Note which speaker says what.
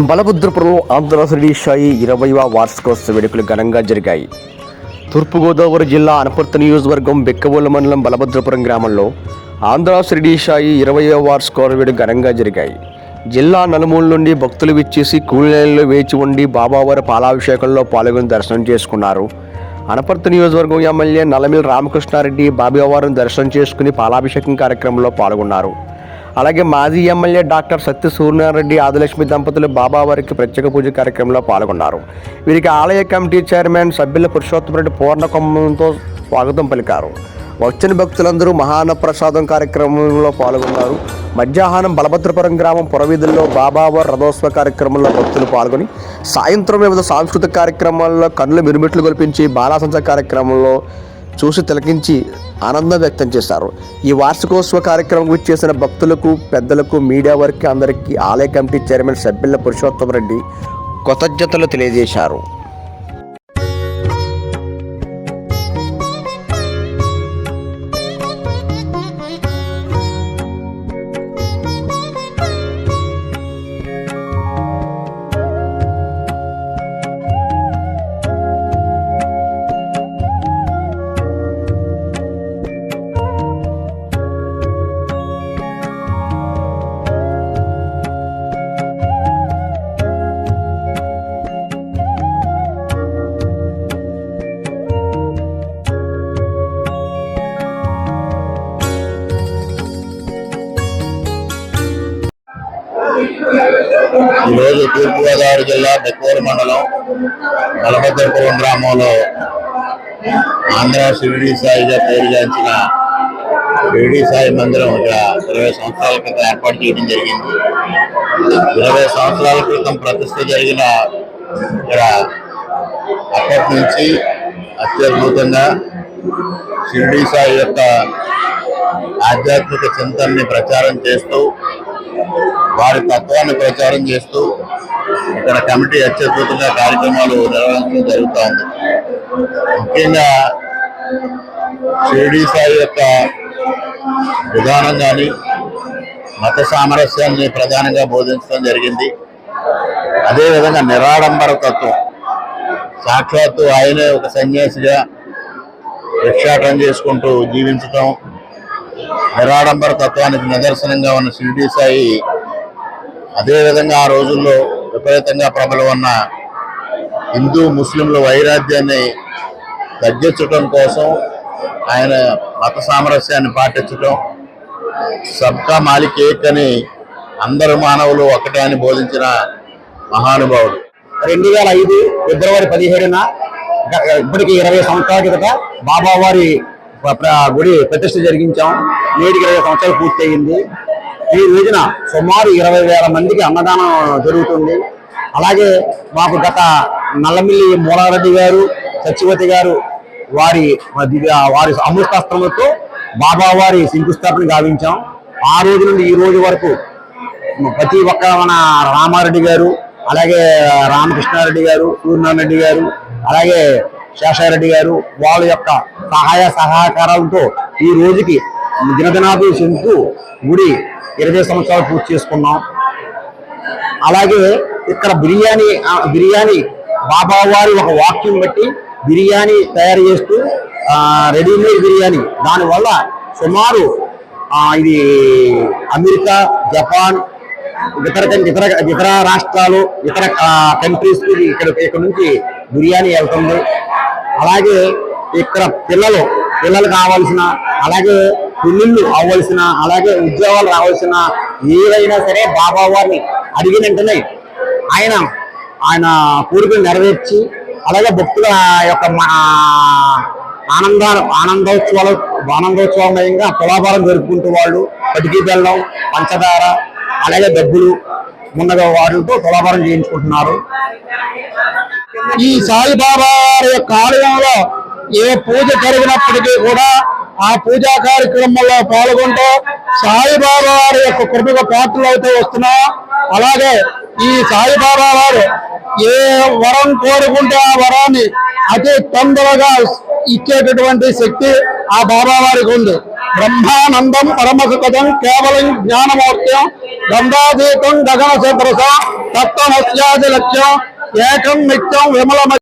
Speaker 1: బలభద్రపురం ఆంధ్రశ్రీ షాయి ఇరవైవ వార్షికోత్సవ వేడుకలు ఘనంగా జరిగాయి. తూర్పుగోదావరి జిల్లా అనపర్తి నియోజకవర్గం బెక్కబోలు మండలం బలభద్రపురం గ్రామంలో ఆంధ్ర షిరిడి షాయి ఇరవైవ వార్షికోత్సవ వేడుక ఘనంగా జరిగాయి. జిల్లా నలుమూల నుండి భక్తులు విచ్చేసి కూలీలలో వేచి ఉండి బాబావారి పాలాభిషేకంలో పాల్గొని దర్శనం చేసుకున్నారు. అనపర్తి నియోజకవర్గం ఎమ్మెల్యే నలమిల్ రామకృష్ణారెడ్డి బాబావారిని దర్శనం చేసుకుని పాలాభిషేకం కార్యక్రమంలో పాల్గొన్నారు. అలాగే మాజీ ఎమ్మెల్యే డాక్టర్ సత్య సూర్యనారాయణరెడ్డి ఆదిలక్ష్మి దంపతులు బాబావారికి ప్రత్యేక పూజ కార్యక్రమంలో పాల్గొన్నారు. వీరికి ఆలయ కమిటీ చైర్మన్ సభ్యుల పురుషోత్తమరెడ్డి పూర్ణకుంభంతో స్వాగతం పలికారు. వచ్చిన భక్తులందరూ మహాన ప్రసాదం కార్యక్రమంలో పాల్గొన్నారు. మధ్యాహ్నం బలభద్రపురం గ్రామం పురవీధుల్లో బాబావారి రథోత్సవ కార్యక్రమంలో భక్తులు పాల్గొని సాయంత్రం వివిధ సాంస్కృతిక కార్యక్రమాల్లో కన్నులు మిరుమిట్లు గొలిపించి బాలాసంచ కార్యక్రమంలో చూసి తిలకించి ఆనందం వ్యక్తం చేశారు. ఈ వార్షికోత్సవ కార్యక్రమం గురించి చేసిన భక్తులకు పెద్దలకు మీడియా వర్క్ అందరికీ ఆలయ కమిటీ చైర్మన్ సభ్యుల పురుషోత్తమ రెడ్డి కృతజ్ఞతలు తెలియజేశారు.
Speaker 2: ఈరోజు తూర్పుగోదావరి జిల్లా బెక్కూరు మండలం బలభద్రపురం గ్రామంలో ఆంధ్ర షిరిడి సాయిగా పేరుగాంచిన షిరిడి సాయి మందిరం ఇక్కడ ఇరవై సంవత్సరాల క్రితం ఏర్పాటు చేయడం జరిగింది. ఇరవై సంవత్సరాల క్రితం ప్రతిష్ట జరిగిన ఇక్కడ అప్పటి నుంచి అత్యద్భుతంగా షిరిడి సాయి యొక్క ఆధ్యాత్మిక చింతనని ప్రచారం చేస్తూ వారి తత్వాన్ని ప్రచారం చేస్తూ ఇక్కడ కమిటీ అత్యద్భుతంగా కార్యక్రమాలు నిర్వహించడం జరుగుతూ ఉంది. ముఖ్యంగా షిరిడి సాయి యొక్క విధానం కానీ మత సామరస్యాన్ని ప్రధానంగా బోధించడం జరిగింది. అదేవిధంగా నిరాడంబర తత్వం సాక్షాత్తు ఆయనే ఒక సన్యాసిగా భిక్షాటం చేసుకుంటూ జీవించటం నిరాడంబర తత్వానికి నిదర్శనంగా ఉన్న షిరిడి సాయి అదేవిధంగా ఆ రోజుల్లో విపరీతంగా ప్రబలం ఉన్న హిందూ ముస్లింల వైరాధ్యాన్ని తగ్గించటం కోసం ఆయన మత సామరస్యాన్ని పాటించటం సబ్కా మాలిక్ ఏక్ అని అందరు మానవులు ఒకటే అని బోధించిన మహానుభావుడు.
Speaker 3: రెండు వేల ఐదు ఫిబ్రవరి పదిహేడున ఇప్పటికి ఇరవై సంవత్సరాల కిందట బాబావారి గుడి ప్రతిష్ఠ జరిగించాం. నేటికి ఇరవై సంవత్సరాలు పూర్తయింది. ఈ రోజున సుమారు ఇరవై వేల మందికి అన్నదానం జరుగుతుంది. అలాగే మాకు గత నల్లమిల్లి మూలారెడ్డి గారు సత్యవతి గారు వారి వారి అమృతాస్త్రములతో బాబావారి శంకుస్థాపన గావించాం. ఆ రోజు నుండి ఈ రోజు వరకు ప్రతి ఒక్క మన రామారెడ్డి గారు అలాగే రామకృష్ణారెడ్డి గారు సూర్యనారాయణ గారు అలాగే శేషారెడ్డి గారు వాళ్ళ యొక్క సహాయ సహకారాలతో ఈ రోజుకి దినదినాభి శంకు గుడి ఇరవై సంవత్సరాలు పూర్తి చేసుకున్నాం. అలాగే ఇక్కడ బిర్యానీ బిర్యానీ బాబా వారి ఒక వాక్యం బట్టి బిర్యానీ తయారు చేస్తూ రెడీమేడ్ బిర్యానీ. దానివల్ల సుమారు ఇది అమెరికా జపాన్ ఇతర ఇతర ఇతర రాష్ట్రాలు ఇతర కంట్రీస్కి ఇక్కడ ఇక్కడ నుంచి బిర్యానీ వెళ్తుంది. అలాగే ఇక్కడ పిల్లలు పిల్లలు కావాల్సిన అలాగే పెళ్ళిళ్ళు అవ్వాల్సిన అలాగే ఉద్యోగాలు రావాల్సిన ఏదైనా సరే బాబా వారిని అడిగి వెంటనే ఆయన ఆయన కోరికలు నెరవేర్చి అలాగే భక్తుల యొక్క మా- ఆనంద ఆనందోత్సవాలు ఆనందోత్సవమయంగా తులాభారం జరుపుకుంటూ వాళ్ళు పటికీ బెల్లం పంచదార అలాగే డబ్బులు ముందుగా వాటితో తులాభారం చేయించుకుంటున్నారు. ఈ సాయిబాబా యొక్క ఆలయంలో ఏ పూజ జరిగినప్పటికీ కూడా
Speaker 4: ఆ పూజా కార్యక్రమంలో పాల్గొంటూ సాయిబాబా వారి యొక్క కృపకు పాత్రలు అయితే వస్తున్నా. అలాగే ఈ సాయిబాబా వారు ఏ వరం కోరుకుంటే ఆ వరాన్ని అతి తొందరగా ఇచ్చేటటువంటి శక్తి ఆ బాబా వారికి ఉంది. బ్రహ్మానందం పరమసుఖదం కేవలం జ్ఞానమూర్త్యం. గంగాధీతం గగన సదృశ తత్వమస్యాది లక్ష్యం. ఏకం నిత్యం విమల